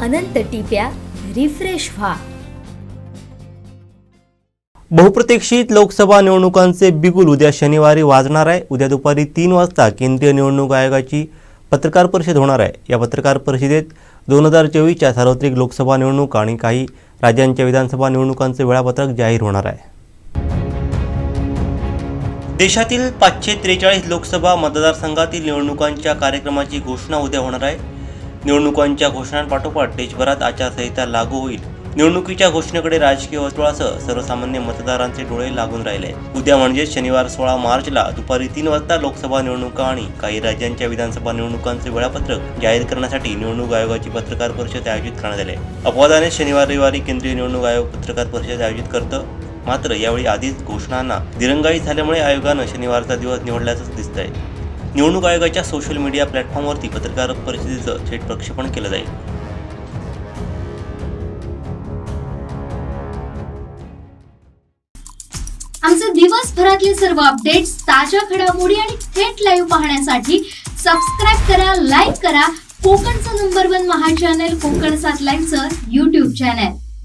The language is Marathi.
अनंत टिप्या रिफ्रेश व्हा. बहुप्रतीक्षित लोकसभा निवडणुकांचे बिगुल उद्या शनिवारी वाजणार आहे. उद्या दुपारी तीन वाजता केंद्रीय निवडणूक आयोगाची पत्रकार परिषद होणार आहे. या पत्रकार परिषदेत दोन हजार चोवीसच्या सार्वत्रिक लोकसभा निवडणूक आणि काही राज्यांच्या विधानसभा निवडणुकांचे वेळापत्रक जाहीर होणार आहे. देशातील पाचशे त्रेचाळीस लोकसभा मतदारसंघातील निवडणुकांच्या कार्यक्रमाची घोषणा उद्या होणार आहे. निवडणुकांच्या घोषणांपाठोपाठ देशभरात आचारसंहिता लागू होईल. निवडणुकीच्या घोषणेकडे राजकीय वर्तुळासह सर्वसामान्य मतदारांचे डोळे लागून राहिले. उद्या म्हणजेच शनिवार सोळा मार्चला दुपारी तीन वाजता लोकसभा निवडणुका आणि काही राज्यांच्या विधानसभा निवडणुकांचे वेळापत्रक जाहीर करण्यासाठी निवडणूक आयोगाची पत्रकार परिषद आयोजित करण्यात आली. अपवादाने शनिवार रविवारी केंद्रीय निवडणूक आयोग पत्रकार परिषद आयोजित करतं. मात्र यावेळी आधीच घोषणांना दिरंगाई झाल्यामुळे आयोगानं शनिवारचा दिवस निवडल्याचंच दिसतंय. निवडणूक आयोगाच्या सोशल मीडिया प्लॅटफॉर्मवरती पत्रकार परिषदेचं थेट प्रक्षेपण केलं जाईल. आमचे दिवसभरातले सर्व अपडेट्स ताज्या घडामोडी आणि थेट लाईव्ह पाहण्यासाठी सबस्क्राईब करा लाईक करा. कोकणचं नंबर वन महा चॅनल कोकण सात लाईव्हचं युट्यूब चॅनल